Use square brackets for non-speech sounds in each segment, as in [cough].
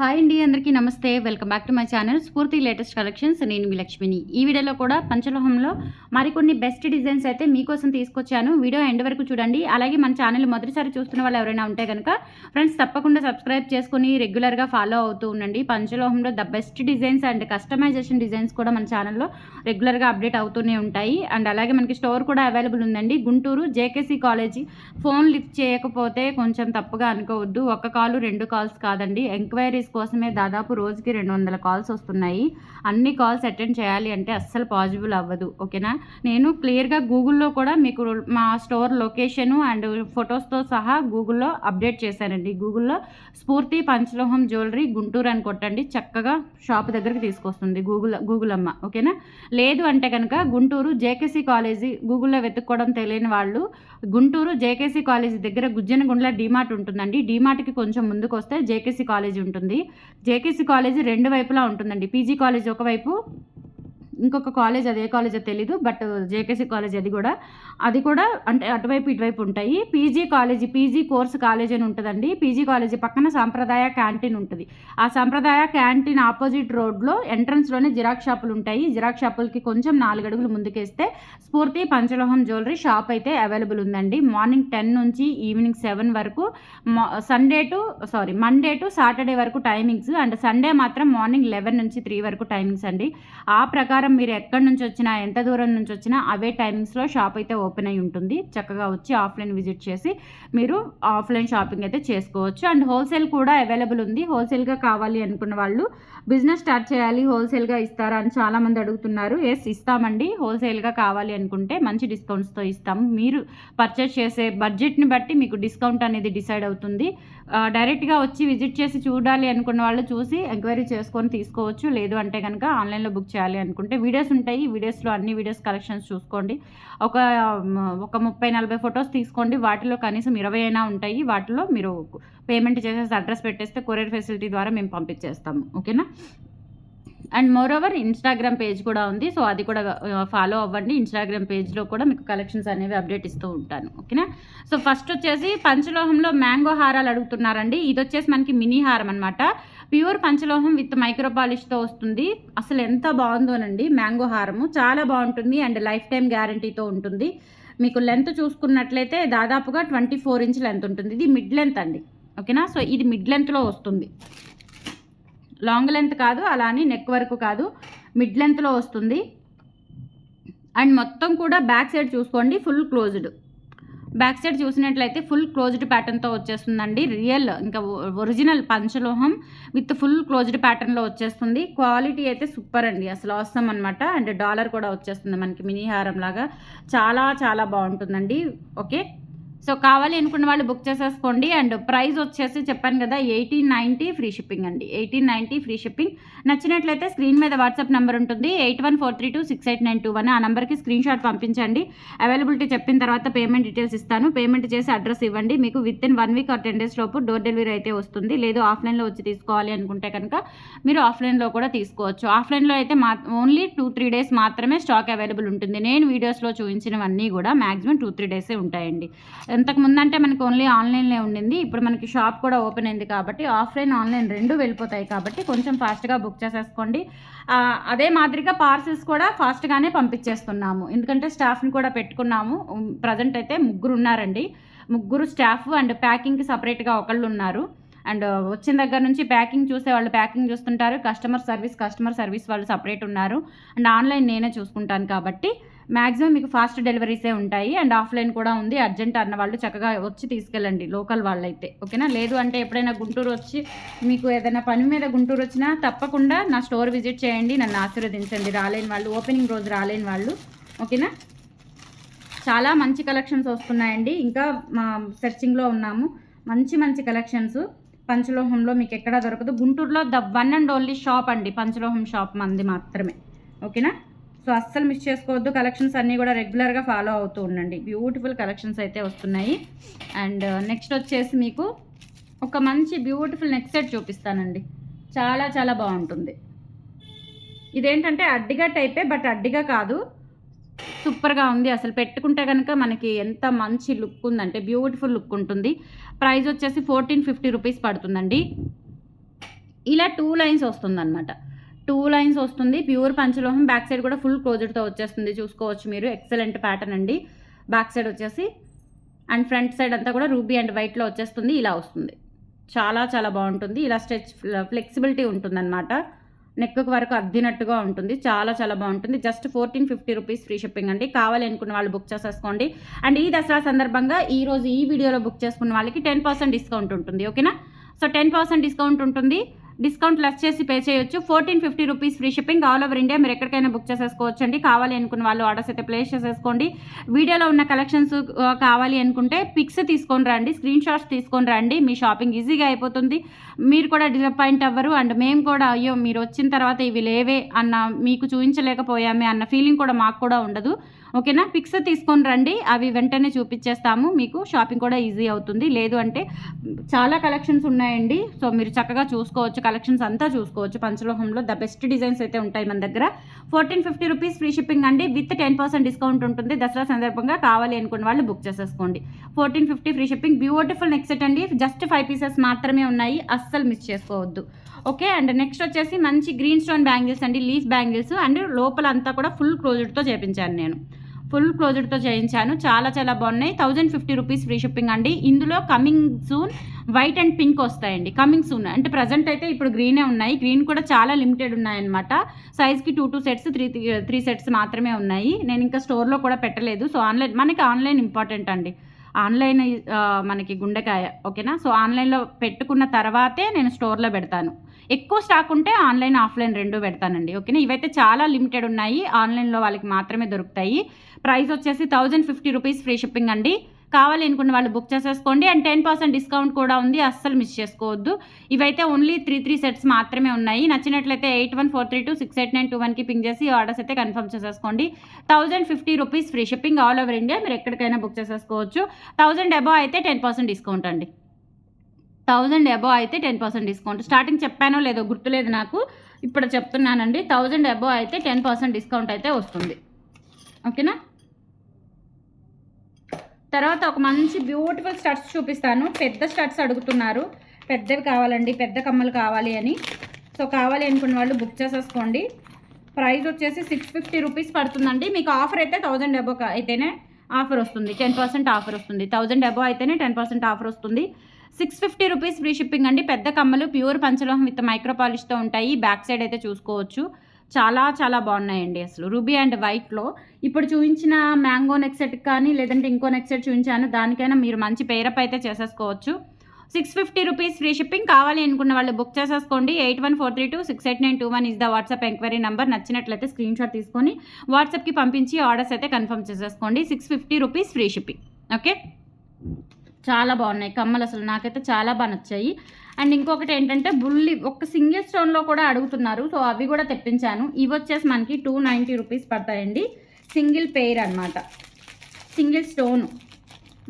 Hi అండి అందరికీ నమస్తే. Welcome back to my channel Spoorthi latest collections. నేను మీ లక్ష్మిని. ఈ వీడియోలో కూడా పంచలోహంలో మరికొన్ని బెస్ట్ డిజైన్స్ అయితే మీకోసం తీసుకొచ్చాను. వీడియో ఎండ్ వరకు చూడండి. అలాగే మన ఛానల్ మొదటిసారి చూస్తున్న వాళ్ళు ఎవరైనా ఉంటే కనుక ఫ్రెండ్స్ తప్పకుండా సబ్స్క్రైబ్ చేసుకుని రెగ్యులర్గా ఫాలో అవుతూ ఉండండి. పంచలోహంలో the best designs and customisation designs కూడా మన ఛానల్లో రెగ్యులర్గా అప్డేట్ అవుతూనే ఉంటాయి. అండ్ అలాగే మనకి స్టోర్ కూడా అవైలబుల్ ఉందండి. Guntur JKC college. Phone lift చేయకపోతే కొంచెం తప్పుగా అనుకోవద్దు. ఒక కాలు రెండు కాల్స్ కాదండి. ఎంక్వైరీస్ కోసమే దాదాపు రోజుకి రెండు వందల కాల్స్ వస్తున్నాయి. అన్ని కాల్స్ అటెండ్ చేయాలి అంటే అస్సలు పాసిబుల్ అవ్వదు. ఓకేనా? నేను క్లియర్గా గూగుల్లో కూడా మీకు మా స్టోర్ లొకేషను అండ్ ఫొటోస్తో సహా గూగుల్లో అప్డేట్ చేశానండి. గూగుల్లో స్ఫూర్తి పంచలోహం జ్యువెలరీ గుంటూరు అని కొట్టండి. చక్కగా షాప్ దగ్గరికి తీసుకొస్తుంది గూగుల్ గూగుల్ అమ్మ ఓకేనా? లేదు అంటే కనుక గుంటూరు జేకేసీ కాలేజీ గూగుల్లో వెతుక్కోవడం తెలియని వాళ్ళు గుంటూరు జేకేసీ కాలేజీ దగ్గర గుజ్జనగుండ్ల డీమార్ట్ ఉంటుందండి. డీమార్ట్కి కొంచెం ముందుకు వస్తే జేకేసీ కాలేజీ ఉంటుంది. జేకేసీ కాలేజీ రెండు వైపులా ఉంటుందండి. పీజీ కాలేజీ ఒకవైపు ఇంకొక కాలేజ్ అది ఏ కాలేజో తెలీదు బట్ జేకేసీ కాలేజ్ అది కూడా. అది కూడా అంటే అటువైపు ఇటువైపు ఉంటాయి. PG college PG course college అని ఉంటుందండి. పీజీ కాలేజీ పక్కన సాంప్రదాయ క్యాంటీన్ ఉంటుంది. ఆ సాంప్రదాయ క్యాంటీన్ ఆపోజిట్ రోడ్లో ఎంట్రన్స్లోనే జిరాక్స్ షాపులు ఉంటాయి. జిరాక్స్ షాపులకి కొంచెం నాలుగు అడుగులు ముందుకేస్తే స్ఫూర్తి పంచలోహం జ్యువెలరీ షాప్ అయితే అవైలబుల్ ఉందండి. మార్నింగ్ టెన్ నుంచి ఈవినింగ్ సెవెన్ వరకు Sunday to sorry Monday to Saturday వరకు టైమింగ్స్ అండ్ సండే మాత్రం మార్నింగ్ లెవెన్ నుంచి త్రీ వరకు టైమింగ్స్ అండి. ఆ ప్రకారం మీరు ఎక్కడి నుంచి వచ్చినా ఎంత దూరం నుంచి వచ్చినా అవే టైమింగ్స్లో షాప్ అయితే ఓపెన్ అయి ఉంటుంది. చక్కగా వచ్చి ఆఫ్లైన్ విజిట్ చేసి మీరు ఆఫ్లైన్ షాపింగ్ అయితే చేసుకోవచ్చు. అండ్ హోల్సేల్ కూడా అవైలబుల్ ఉంది. హోల్సేల్గా కావాలి అనుకున్న వాళ్ళు బిజినెస్ స్టార్ట్ చేయాలి హోల్సేల్గా ఇస్తారా అని చాలామంది అడుగుతున్నారు. ఎస్ ఇస్తామండి. హోల్సేల్గా కావాలి అనుకుంటే మంచి డిస్కౌంట్స్తో ఇస్తాము. మీరు పర్చేస్ చేసే బడ్జెట్ని బట్టి మీకు డిస్కౌంట్ అనేది డిసైడ్ అవుతుంది. డైరెక్ట్గా వచ్చి విజిట్ చేసి చూడాలి అనుకున్న వాళ్ళు చూసి ఎంక్వైరీ చేసుకొని తీసుకోవచ్చు. లేదు అంటే కనుక ఆన్లైన్లో బుక్ చేయాలి అనుకుంటే వీడియోస్ ఉంటాయి. వీడియోస్లో అన్ని వీడియోస్ కలెక్షన్స్ చూసుకోండి. ఒక ఒక ముప్పై నలభై ఫొటోస్ తీసుకోండి. వాటిలో కనీసం ఇరవై అయినా ఉంటాయి. వాటిలో మీరు పేమెంట్ చేసేసి అడ్రస్ పెట్టేస్తే కొరియర్ ఫెసిలిటీ ద్వారా మేము పంపించేస్తాము. ఓకేనా? And moreover Instagram page కూడా ఉంది. సో అది కూడా ఫాలో అవ్వండి. ఇన్స్టాగ్రామ్ పేజ్లో కూడా మీకు కలెక్షన్స్ అనేవి అప్డేట్ ఇస్తూ ఉంటాను. ఓకేనా? సో ఫస్ట్ వచ్చేసి పంచలోహంలో మ్యాంగో హారాలు అడుగుతున్నారండి. ఇది వచ్చేసి మనకి మినీ హారం అనమాట ప్యూర్ పంచలోహం విత్ మైక్రో పాలిష్తో వస్తుంది. అసలు ఎంత బాగుందోనండి మ్యాంగో హారము చాలా బాగుంటుంది. అండ్ లైఫ్ టైం గ్యారంటీతో ఉంటుంది. మీకు లెంత్ చూసుకున్నట్లయితే దాదాపుగా ట్వంటీ ఫోర్ ఇంచ్ లెంత్ ఉంటుంది. ఇది మిడ్ లెంత్ అండి. ఓకేనా? సో ఇది మిడ్ లెంత్లో వస్తుంది. లాంగ్ లెంత్ కాదు అలా అని నెక్ వరకు కాదు మిడ్ లెంత్లో వస్తుంది. అండ్ మొత్తం కూడా బ్యాక్ సైడ్ చూసుకోండి ఫుల్ క్లోజ్డ్. బ్యాక్ సైడ్ చూసినట్లయితే ఫుల్ క్లోజ్డ్ ప్యాటర్న్తో వచ్చేస్తుందండి రియల్ ఇంకా ఒరిజినల్ పంచలోహం విత్ ఫుల్ క్లోజ్డ్ ప్యాటర్న్లో వచ్చేస్తుంది. క్వాలిటీ అయితే సూపర్ అండి అసలు అవసరం అనమాట అండ్ డాలర్ కూడా వచ్చేస్తుంది మనకి మినీ హారం లాగా. చాలా చాలా బాగుంటుందండి ఓకే? సో కావాలి అనుకున్న వాళ్ళు బుక్ చేసేసుకోండి. అండ్ ప్రైస్ వచ్చేసి చెప్పాను కదా ఎయిటీన్ నైంటీ ఫ్రీ షిప్పింగ్ అండి. Eighteen ninety free shipping. నచ్చినట్లయితే స్క్రీన్ మీద వాట్సాప్ నెంబర్ ఉంటుంది. Eight one four three two six eight nine two one. ఆ నెంబర్కి స్క్రీన్ షాట్ పంపించండి. అవైలబిలిటీ చెప్పిన తర్వాత పేమెంట్ డీటెయిల్స్ ఇస్తాను. పేమెంట్ చేసి అడ్రస్ ఇవ్వండి. మీకు within one week or ten days లోపు డోర్ డెలివరీ అయితే వస్తుంది. లేదు ఆఫ్లైన్లో వచ్చి తీసుకోవాలి అనుకుంటే కనుక మీరు ఆఫ్లైన్లో కూడా తీసుకోవచ్చు. ఆఫ్లైన్లో అయితే మా ఓన్లీ టూ త్రీ డేస్ మాత్రమే స్టాక్ అవైలబుల్ ఉంటుంది. నేను వీడియోస్లో చూపించినవన్నీ కూడా మ్యాక్సిమం టూ త్రీ డేసే ఉంటాయండి. ఇంతకు అంటే మనకి ఓన్లీ ఆన్లైన్లో ఉండింది. ఇప్పుడు మనకి షాప్ కూడా ఓపెన్ అయింది కాబట్టి ఆఫ్లైన్ ఆన్లైన్ రెండు వెళ్ళిపోతాయి కాబట్టి కొంచెం ఫాస్ట్గా బుక్ చేసేసుకోండి. అదే మాదిరిగా పార్సిల్స్ కూడా ఫాస్ట్గానే పంపించేస్తున్నాము. ఎందుకంటే స్టాఫ్ని కూడా పెట్టుకున్నాము. ప్రజెంట్ అయితే ముగ్గురు ఉన్నారండి. ముగ్గురు స్టాఫ్ అండ్ ప్యాకింగ్కి సపరేట్గా ఒకళ్ళు ఉన్నారు. అండ్ వచ్చిన దగ్గర నుంచి ప్యాకింగ్ చూసే వాళ్ళు ప్యాకింగ్ చూస్తుంటారు. కస్టమర్ సర్వీస్ కస్టమర్ సర్వీస్ వాళ్ళు సపరేట్ ఉన్నారు. అండ్ ఆన్లైన్ నేనే చూసుకుంటాను కాబట్టి మ్యాక్సిమం మీకు ఫాస్ట్ డెలివరీసే ఉంటాయి అండ్ ఆఫ్లైన్ కూడా ఉంది. అర్జెంట్ అన్న వాళ్ళు చక్కగా వచ్చి తీసుకెళ్ళండి లోకల్ వాళ్ళైతే. ఓకేనా? లేదు అంటే ఎప్పుడైనా గుంటూరు వచ్చి మీకు ఏదైనా పని మీద గుంటూరు వచ్చినా తప్పకుండా నా స్టోర్ విజిట్ చేయండి నన్ను ఆశీర్వదించండి. రాలేని వాళ్ళు ఓపెనింగ్ రోజు రాలేని వాళ్ళు. ఓకేనా? చాలా మంచి కలెక్షన్స్ వస్తున్నాయండి. ఇంకా మా సెర్చింగ్లో ఉన్నాము. మంచి మంచి కలెక్షన్స్. పంచలోహంలో మీకు ఎక్కడా దొరకదు. గుంటూరులో the one and only shop అండి. పంచలోహం షాప్ మంది మాత్రమే. ఓకేనా? సో అస్సలు మిస్ చేసుకోవద్దు. కలెక్షన్స్ అన్నీ కూడా రెగ్యులర్గా ఫాలో అవుతూ ఉండండి. బ్యూటిఫుల్ కలెక్షన్స్ అయితే వస్తున్నాయి. అండ్ uh, నెక్స్ట్ వచ్చేసి మీకు ఒక మంచి బ్యూటిఫుల్ నెక్ సెట్ చూపిస్తానండి. చాలా చాలా బాగుంటుంది. ఇదేంటంటే అడ్డిగా టైపే బట్ అడ్డిగా కాదు. సూపర్గా ఉంది. అసలు పెట్టుకుంటే కనుక మనకి ఎంత మంచి లుక్ ఉందంటే బ్యూటిఫుల్ లుక్ ఉంటుంది. ప్రైస్ వచ్చేసి ఫోర్టీన్ ఫిఫ్టీ రూపీస్ పడుతుందండి. ఇలా టూ లైన్స్ వస్తుందన్నమాట. టూ లైన్స్ వస్తుంది. ప్యూర్ పంచలోహం బ్యాక్ సైడ్ కూడా ఫుల్ క్లోజ్డ్తో వచ్చేస్తుంది. చూసుకోవచ్చు మీరు. ఎక్సలెంట్ ప్యాటర్న్ అండి. బ్యాక్ సైడ్ వచ్చేసి అండ్ ఫ్రంట్ సైడ్ అంతా కూడా రూబీ అండ్ వైట్లో వచ్చేస్తుంది. ఇలా వస్తుంది. చాలా చాలా బాగుంటుంది. ఇలా స్ట్రెచ్ ఫ్లెక్సిబిలిటీ ఉంటుందన్నమాట. నెక్ వరకు అద్దినట్టుగా ఉంటుంది. చాలా చాలా బాగుంటుంది. Just fourteen fifty rupees free shipping అండి. కావాలి అనుకున్న వాళ్ళు బుక్ చేసేసుకోండి. అండ్ ఈ దసరా సందర్భంగా ఈ రోజు ఈ వీడియోలో బుక్ చేసుకున్న వాళ్ళకి టెన్ పర్సెంట్ డిస్కౌంట్ ఉంటుంది. ఓకేనా? సో టెన్ పర్సెంట్ డిస్కౌంట్ ఉంటుంది. డిస్కౌంట్ లెస్ చేసి పే చేయొచ్చు. Fourteen fifty rupees free shipping all over India. మీరు ఎక్కడికైనా బుక్ చేసేసుకోవచ్చు అండి కావాలి అనుకున్న వాళ్ళు ఆర్డర్స్ అయితే ప్లేస్ చేసేసుకోండి. వీడియోలో ఉన్న కలెక్షన్స్ కావాలి అనుకుంటే పిక్స్ తీసుకొని రండి. స్క్రీన్ షాట్స్ తీసుకొని రండి. మీ షాపింగ్ ఈజీగా అయిపోతుంది. మీరు కూడా డిసప్పాయింట్ అవ్వరు. అండ్ మేము కూడా అయ్యో మీరు వచ్చిన తర్వాత ఇవి లేవే అన్న మీకు చూపించలేకపోయామే అన్న ఫీలింగ్ కూడా మాకు కూడా ఉండదు. ఓకేనా? పిక్స్ తీసుకొని రండి. అవి వెంటనే చూపించేస్తాము. మీకు షాపింగ్ కూడా ఈజీ అవుతుంది. లేదు అంటే చాలా కలెక్షన్స్ ఉన్నాయండి. సో మీరు చక్కగా చూసుకోవచ్చు. కలెక్షన్స్ అంతా చూసుకోవచ్చు. పంచలోహంలో ద బెస్ట్ డిజైన్స్ అయితే ఉంటాయి మన దగ్గర. Fourteen fifty rupees free shipping అండి. విత్ టెన్ పర్సెంట్ డిస్కౌంట్ ఉంటుంది. దసరా సందర్భంగా కావాలి అనుకున్న వాళ్ళు బుక్ చేసేసుకోండి. Fourteen fifty free shipping beautiful next set అండి. జస్ట్ ఫైవ్ పీసెస్ మాత్రమే ఉన్నాయి. అస్సలు మిస్ చేసుకోవద్దు. ఓకే అండ్ నెక్స్ట్ వచ్చేసి మంచి గ్రీన్ స్టోన్ బ్యాంగిల్స్ అండి. లీఫ్ బ్యాంగిల్స్ అండ్ లోపల అంతా కూడా ఫుల్ క్లోజ్డ్తో చేపించాను నేను. ఫుల్ క్లోజ్డ్తో చేయించాను. చాలా చాలా బాగున్నాయి. Thousand fifty rupees free shipping అండి. ఇందులో coming soon white and pink వస్తాయండి. Coming soon. అంటే ప్రజెంట్ అయితే ఇప్పుడు గ్రీనే ఉన్నాయి. గ్రీన్ కూడా చాలా లిమిటెడ్ ఉన్నాయన్నమాట. సైజ్కి two two sets three three sets మాత్రమే ఉన్నాయి. నేను ఇంకా స్టోర్లో కూడా పెట్టలేదు. సో ఆన్లైన్ మనకి ఆన్లైన్ ఇంపార్టెంట్ అండి. ఆన్లైన్ మనకి గుండెకాయ ఓకేనా? సో ఆన్లైన్లో పెట్టుకున్న తర్వాతే నేను స్టోర్లో పెడతాను. ఎక్కువ స్టాక్ ఉంటే ఆన్లైన్ ఆఫ్లైన్ రెండు పెడతానండి ఓకేనా? ఇవైతే చాలా లిమిటెడ్ ఉన్నాయి. ఆన్లైన్లో వాళ్ళకి మాత్రమే దొరుకుతాయి. ప్రైస్ వచ్చేసి thousand fifty rupees free shipping అండి. కావాలి అనుకున్న వాళ్ళు బుక్ చేసేసుకోండి అండ్ టెన్ పర్సెంట్ డిస్కౌంట్ కూడా ఉంది అస్సలు మిస్ చేసుకోవద్దు. ఇవైతే ఓన్లీ త్రీ త్రీ సెట్స్ మాత్రమే ఉన్నాయి. నచ్చినట్లయితే eight one four three two six eight nine two వన్కి పింక్ చేసి ఆర్డర్స్ అయితే కన్ఫర్మ్ చేసేసుకోండి. Thousand fifty rupees free shipping all over India మీరు ఎక్కడికైనా బుక్ చేసేసుకోవచ్చు. థౌజండ్ అబో అయితే టెన్ పర్సెంట్ డిస్కౌంట్ అండి. థౌజండ్ అబో అయితే టెన్ పర్సెంట్ డిస్కౌంట్ స్టార్టింగ్ చెప్పానో లేదో గుర్తులేదు నాకు ఇప్పుడు చెప్తున్నానండి. థౌజండ్ అబో అయితే టెన్ పర్సెంట్ డిస్కౌంట్ అయితే వస్తుంది. ఓకేనా తర్వాత ఒక మంచి బ్యూటిఫుల్ స్టడ్స్ చూపిస్తాను. పెద్ద స్టడ్స్ అడుగుతున్నారు. పెద్దవి కావాలండి పెద్ద కమ్మలు కావాలి అని. సో కావాలి అనుకున్న వాళ్ళు బుక్ చేసేసుకోండి. ప్రైస్ వచ్చేసి సిక్స్ ఫిఫ్టీ రూపీస్ పడుతుందండి. మీకు ఆఫర్ అయితే థౌజండ్ అబో అయితేనే ఆఫర్ వస్తుంది. టెన్ పర్సెంట్ ఆఫర్ వస్తుంది. థౌజండ్ అబో అయితేనే టెన్ పర్సెంట్ ఆఫర్ వస్తుంది. Six fifty rupees free shipping అండి. పెద్ద కమ్మలు ప్యూర్ పంచలోహం విత్ మైక్రో పాలిష్తో ఉంటాయి బ్యాక్ సైడ్ అయితే చూసుకోవచ్చు. చాలా చాలా బాగున్నాయండి అసలు. రూబీ అండ్ వైట్లో ఇప్పుడు చూపించిన మ్యాంగో నెక్ సెట్ కానీ లేదంటే ఇంకో నెక్ సెట్ చూపించాను దానికైనా మీరు మంచి పేరప్ అయితే చేసేసుకోవచ్చు. Six fifty rupees free shipping కావాలి అనుకున్న వాళ్ళు బుక్ చేసేసుకోండి. Eight one four three two six eight nine two one is the WhatsApp enquiry number. నచ్చినట్లయితే స్క్రీన్ షాట్ తీసుకొని వాట్సాప్కి పంపించి ఆర్డర్స్ అయితే కన్ఫర్మ్ చేసేసుకోండి. Six fifty rupees free shipping. Okay? చాలా బాగున్నాయి. కమ్మలు అసలు నాకైతే చాలా బాగా నచ్చాయి. అండ్ ఇంకొకటి ఏంటంటే బుల్లి ఒక సింగిల్ స్టోన్లో కూడా అడుగుతున్నారు. సో అవి కూడా తెప్పించాను. ఇవి వచ్చేసి మనకి టూ నైంటీ రూపీస్ పడతాయండి సింగిల్ పెయిర్ అనమాట సింగిల్ స్టోన్.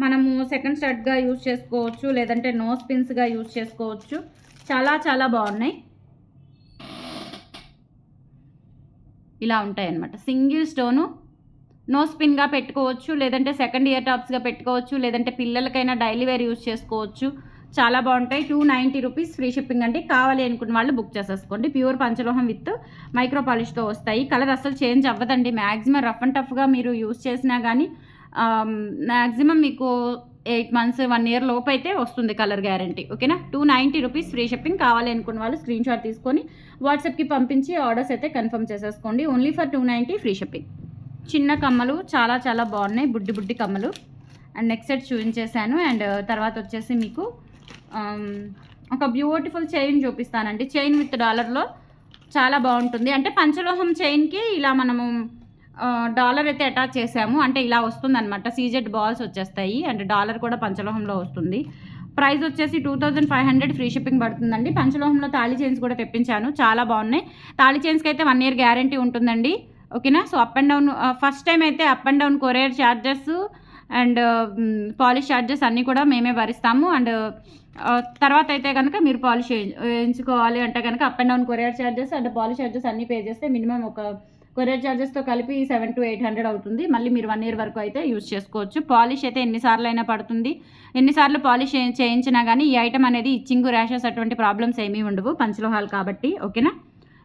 మనము సెకండ్ స్టడ్గా యూజ్ చేసుకోవచ్చు లేదంటే నో స్పిన్స్గా యూజ్ చేసుకోవచ్చు. చాలా చాలా బాగున్నాయి. ఇలా ఉంటాయి అన్నమాట సింగిల్ స్టోను. నో స్పిన్గా పెట్టుకోవచ్చు లేదంటే సెకండ్ ఇయర్ టాప్స్గా పెట్టుకోవచ్చు లేదంటే పిల్లలకైనా డైలీ వేర్ యూజ్ చేసుకోవచ్చు. చాలా బాగుంటాయి. Two ninety rupees free shipping అండి. కావాలి అనుకున్న వాళ్ళు బుక్ చేసేసుకోండి. ప్యూర్ పంచలోహం విత్ మైక్రో పాలిష్తో వస్తాయి. కలర్ అసలు చేంజ్ అవ్వదండి. మ్యాక్సిమం రఫ్ అండ్ టఫ్గా మీరు యూస్ చేసినా కానీ మ్యాక్సిమం మీకు ఎయిట్ మంత్స్ వన్ ఇయర్ లోపు అయితే వస్తుంది కలర్ గ్యారంటీ. ఓకేనా? Two ninety rupees free shipping కావాలి అనుకున్న వాళ్ళు స్క్రీన్ షాట్ తీసుకొని వాట్సాప్కి పంపించి ఆర్డర్స్ అయితే కన్ఫర్మ్ చేసేసుకోండి. Only for two ninety free shipping. చిన్న కమ్మలు చాలా చాలా బాగున్నాయి. బుడ్డి బుడ్డి కమ్మలు. అండ్ నెక్స్ట్ సెట్ చూపించేశాను. అండ్ తర్వాత వచ్చేసి మీకు Um, ఒక బ్యూటిఫుల్ చైన్ చూపిస్తానండి. చైన్ విత్ డాలర్లో చాలా బాగుంటుంది. అంటే పంచలోహం చైన్కి ఇలా మనము uh, డాలర్ అయితే అటాచ్ చేసాము. అంటే ఇలా వస్తుంది అనమాట సీజెడ్ బాల్స్ వచ్చేస్తాయి. అండ్ డాలర్ కూడా పంచలోహంలో వస్తుంది. ప్రైస్ వచ్చేసి two thousand five hundred free shipping పడుతుందండి. పంచలోహంలో తాళీ చైన్స్ కూడా తెప్పించాను. చాలా బాగున్నాయి. తాళీ చైన్స్కి అయితే వన్ ఇయర్ గ్యారంటీ ఉంటుందండి. ఓకేనా so up and down first time అయితే up and down courier charges and polish charges అన్నీ కూడా మేమే భరిస్తాము. అండ్ తర్వాత అయితే కనుక మీరు పాలిష్ వేయించుకోవాలి అంటే కనుక up and down courier charges and polish charges అన్నీ పే చేస్తే మినిమం ఒక కొరియర్ ఛార్జెస్తో కలిపి సెవెన్ టు ఎయిట్ హండ్రెడ్ అవుతుంది. మళ్ళీ మీరు వన్ ఇయర్ వరకు అయితే యూజ్ చేసుకోవచ్చు. పాలిష్ అయితే ఎన్నిసార్లు అయినా పడుతుంది. ఎన్నిసార్లు పాలిష్ చేయించినా కానీ ఈ ఐటమ్ అనేది ఇచ్చింగ్ ర్యాషెస్ అటువంటి ప్రాబ్లమ్స్ ఏమీ ఉండవు. పంచలోహాలు కాబట్టి ఓకేనా?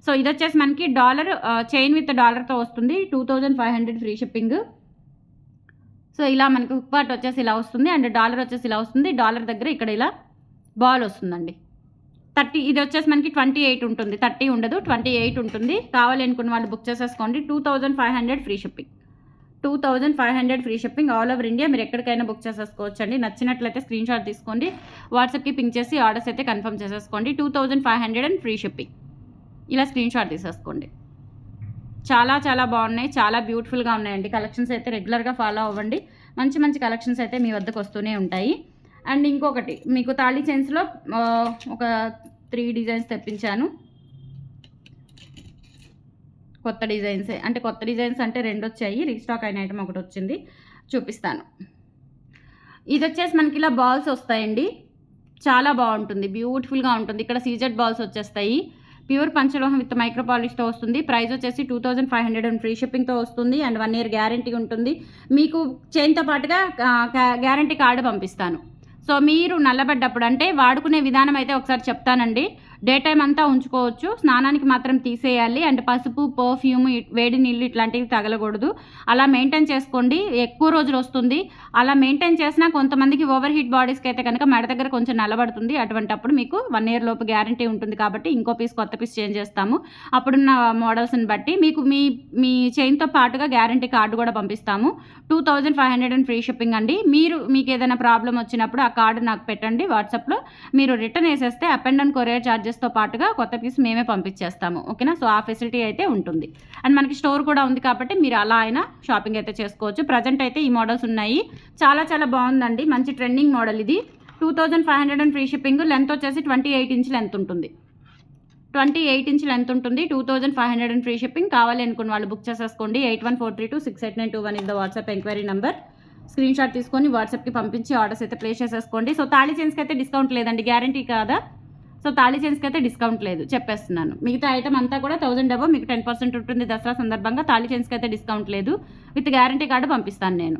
సో ఇది వచ్చేసి మనకి డాలర్ చైన్ విత్ డాలర్తో వస్తుంది. Two thousand five hundred free shipping. So ఇలా మనకి హుక్ పార్ట్ వచ్చేసి ఇలా వస్తుంది అండ్ డాలర్ వచ్చేసి ఇలా వస్తుంది. డాలర్ దగ్గర ఇక్కడ ఇలా బాల్ వస్తుందండి. థర్టీ ఇది వచ్చేసి మనకి ట్వంటీ ఎయిట్ ఉంటుంది. థర్టీ ఉండదు ట్వంటీ ఎయిట్ ఉంటుంది. కావాలి అనుకున్న వాళ్ళు బుక్ చేసేసుకోండి. Two thousand five hundred free shipping. Two thousand five hundred free shipping all over India. మీరు ఎక్కడికైనా బుక్ చేసేసుకోవచ్చు అండి నచ్చినట్లయితే స్క్రీన్ షాట్ తీసుకోండి. వాట్సాప్కి పింక్ చేసి ఆర్డర్స్ అయితే కన్ఫర్మ్ చేసేసుకోండి. Two thousand five hundred and free shipping. ఇలా స్క్రీన్ షాట్ తీసేసుకోండి. చాలా చాలా బాగున్నాయి. చాలా బ్యూటిఫుల్గా ఉన్నాయండి. కలెక్షన్స్ అయితే రెగ్యులర్గా ఫాలో అవ్వండి. మంచి మంచి కలెక్షన్స్ అయితే మీ వద్దకు వస్తూనే ఉంటాయి. అండ్ ఇంకొకటి మీకు తాళీ చైన్స్లో ఒక త్రీ డిజైన్స్ తెప్పించాను. కొత్త డిజైన్స్. అంటే కొత్త డిజైన్స్ అంటే రెండు వచ్చాయి రీస్టాక్ అయిన ఐటమ్ ఒకటి వచ్చింది చూపిస్తాను. ఇది వచ్చేసి మనకి ఇలా బాల్స్ వస్తాయండి. చాలా బాగుంటుంది. బ్యూటిఫుల్గా ఉంటుంది. ఇక్కడ సీజెడ్ బాల్స్ వచ్చేస్తాయి. ప్యూర్ పంచలోహం విత్ మైక్రో పాలిష్తో వస్తుంది. ప్రైస్ వచ్చేసి two thousand five hundred and free షిప్పింగ్తో వస్తుంది. అండ్ వన్ ఇయర్ గ్యారంటీ ఉంటుంది. మీకు చైన్తో పాటుగా గ్యారంటీ కార్డు పంపిస్తాను. సో మీరు నల్లబడ్డప్పుడు అంటే వాడుకునే విధానం అయితే ఒకసారి చెప్తానండి. డే టైం అంతా ఉంచుకోవచ్చు. స్నానానికి మాత్రం తీసేయాలి. అండ్ పసుపు పర్ఫ్యూమ్ వేడి నీళ్ళు ఇట్లాంటివి తగలకూడదు. అలా మెయింటైన్ చేసుకోండి. ఎక్కువ రోజులు వస్తుంది. అలా మెయింటైన్ చేసినా కొంతమందికి ఓవర్ హీట్ బాడీస్కి అయితే కనుక మెడ దగ్గర కొంచెం నల్లబడుతుంది అటువంటప్పుడు మీకు వన్ ఇయర్ లోపు గ్యారంటీ ఉంటుంది కాబట్టి ఇంకో పీస్ కొత్త పీస్ చేంజ్ చేస్తాము. అప్పుడున్న మోడల్స్ని బట్టి మీకు మీ మీ చైన్తో పాటుగా గ్యారంటీ కార్డు కూడా పంపిస్తాము. Two thousand five hundred and free shipping అండి. మీరు మీకు ఏదైనా ప్రాబ్లం వచ్చినప్పుడు ఆ కార్డు నాకు పెట్టండి. వాట్సాప్లో మీరు రిటర్న్ వేసేస్తే అప్ అండ్ డౌన్ కొరియర్ చార్జెస్తో పాటుగా కొత్త పీస్ మేమే పంపించేస్తాము. ఓకేనా? సో ఆ ఫెసిలిటీ అయితే ఉంటుంది. అండ్ మనకి స్టోర్ కూడా ఉంది కాబట్టి మీరు అలా అయినా షాపింగ్ అయితే చేసుకోవచ్చు. ప్రజెంట్ అయితే ఈ మోడల్స్ ఉన్నాయి. చాలా చాలా బాగుందండి. మంచి ట్రెండింగ్ మోడల్ ఇది. Two thousand five hundred and free shipping length వచ్చేసి ట్వంటీ ఎయిట్ ఇంచ్ లెంత్ ఉంటుంది. ట్వంటీ ఎయిట్ ఇంచ్ లెంత్ ఉంటుంది. Two thousand five hundred and free shipping కావాలి అనుకున్న వాళ్ళు బుక్ చేసేసుకోండి. Eight one four three two six eight nine two one is the WhatsApp enquiry number screenshot తీసుకొని వాట్సాప్కి పంపించి orders అయితే ప్లేస్ చేసేసుకోండి. సో తాళీ చైన్స్కి అయితే డిస్కౌంట్ లేదండి. గ్యారంటీ కాదా? సో తాళీ చైన్స్కి అయితే డిస్కౌంట్ లేదు. చెప్పేస్తున్నాను. మిగతా ఐటమ్ అంతా కూడా థౌసండ్ అబో మీకు టెన్ పర్సెంట్ ఉంటుంది దసరా సందర్భంగా. తాళీ చైన్స్కి అయితే డిస్కౌంట్ లేదు. విత్ గ్యారంటీ కార్డు పంపిస్తాను నేను.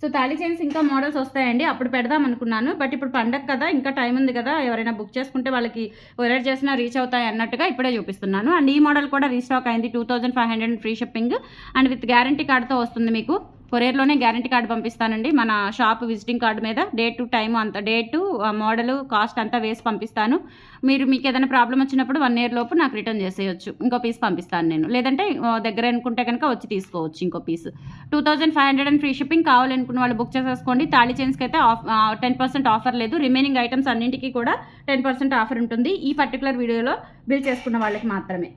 సో తాళీ చైన్స్ ఇంకా మోడల్స్ వస్తాయండి. అప్పుడు పెడదాం అనుకున్నాను. బట్ ఇప్పుడు పండగ కదా ఇంకా టైం ఉంది కదా. ఎవరైనా బుక్ చేసుకుంటే వాళ్ళకి ఒరేట్ చేసినా రీచ్ అవుతాయి అన్నట్టుగా ఇప్పుడే చూపిస్తున్నాను. అండ్ ఈ మోడల్ కూడా రీస్టాక్ అయింది. Two thousand five hundred free shipping and with guarantee కార్డ్తో వస్తుంది మీకు. కొరియర్లోనే గ్యారంటీ కార్డు పంపిస్తానండి. మన షాప్ విజిటింగ్ కార్డు మీద డేట్ టు టైం అంత డేటు మోడల్ కాస్ట్ అంతా వేసి పంపిస్తాను. మీరు మీకు ఏదైనా ప్రాబ్లం వచ్చినప్పుడు వన్ ఇయర్ లోపు నాకు రిటర్న్ చేసేయచ్చు. ఇంకో పీస్ పంపిస్తాను నేను. లేదంటే దగ్గర అనుకుంటే కనుక వచ్చి తీసుకోవచ్చు ఇంకో piece. Two thousand five hundred and free shipping కావాలనుకున్న వాళ్ళు బుక్ చేసేసుకోండి. తాళీ చైన్స్కి అయితే ఆఫ్ టెన్ పర్సెంట్ ఆఫర్ లేదు. రిమైనింగ్ ఐటమ్స్ అన్నింటికి కూడా టెన్ పర్సెంట్ ఆఫర్ ఉంటుంది. ఈ పర్టికులర్ వీడియోలో బిల్ చేసుకున్న వాళ్ళకి మాత్రమే.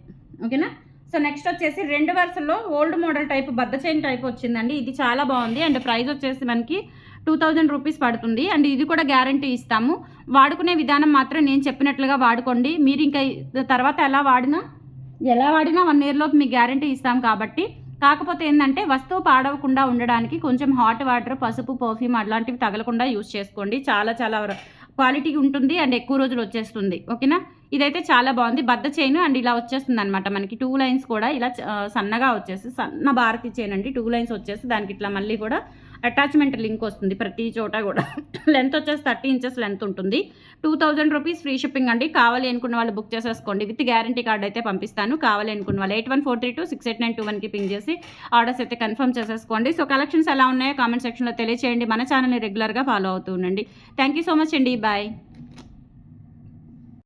ఓకేనా? సో నెక్స్ట్ వచ్చేసి రెండు వరుసల్లో ఓల్డ్ మోడల్ టైప్ బద్ద చైన్ టైప్ వచ్చిందండి. ఇది చాలా బాగుంది. అండ్ ప్రైస్ వచ్చేసి మనకి టూ థౌజండ్ రూపీస్ పడుతుంది. అండ్ ఇది కూడా గ్యారంటీ ఇస్తాము. వాడుకునే విధానం మాత్రం నేను చెప్పినట్లుగా వాడుకోండి. మీరు ఇంకా తర్వాత ఎలా వాడినా ఎలా వాడినా వన్ ఇయర్లోపు మీకు గ్యారంటీ ఇస్తాం కాబట్టి. కాకపోతే ఏంటంటే వస్తువు పాడవకుండా ఉండడానికి కొంచెం హాట్ వాటర్ పసుపు పర్ఫ్యూమ్ అలాంటివి తగలకుండా యూస్ చేసుకోండి. చాలా చాలా క్వాలిటీ ఉంటుంది అండ్ ఎక్కువ రోజులు వచ్చేస్తుంది. ఓకేనా? ఇదైతే చాలా బాగుంది. బద్ద చైన్ అండ్ ఇలా వచ్చేస్తుంది అనమాట మనకి. టూ లైన్స్ కూడా ఇలా చ- సన్నగా వచ్చేసి సన్న భారతి చైన్ అండి. టూ లైన్స్ వచ్చేసి దానికి ఇట్లా మళ్ళీ కూడా అటాచ్మెంట్ లింక్ వస్తుంది ప్రతి చోట కూడా. [coughs] లెంత్ వచ్చేసి థర్టీ ఇంచెస్ లెంత్ ఉంటుంది. Two thousand rupees free shipping అండి. కావాలి అనుకున్న వాళ్ళు బుక్ చేసేసుకోండి. విత్ గ్యారంటీ కార్డ్ అయితే పంపిస్తాను. కావాలి అనుకున్న వాళ్ళు eight one four three two six eight nine two వన్కి పింక్ చేసి ఆర్డర్స్ అయితే కన్ఫర్మ్ చేసేసుకోండి. సో కలెక్షన్స్ ఎలా ఉన్నాయో కామెంట్ సెక్షన్లో తెలియచేయండి. మన ఛానల్ని రెగ్యులర్గా ఫాలో అవుతూ ఉండండి. థ్యాంక్ యూ సో మచ్ అండి. బాయ్.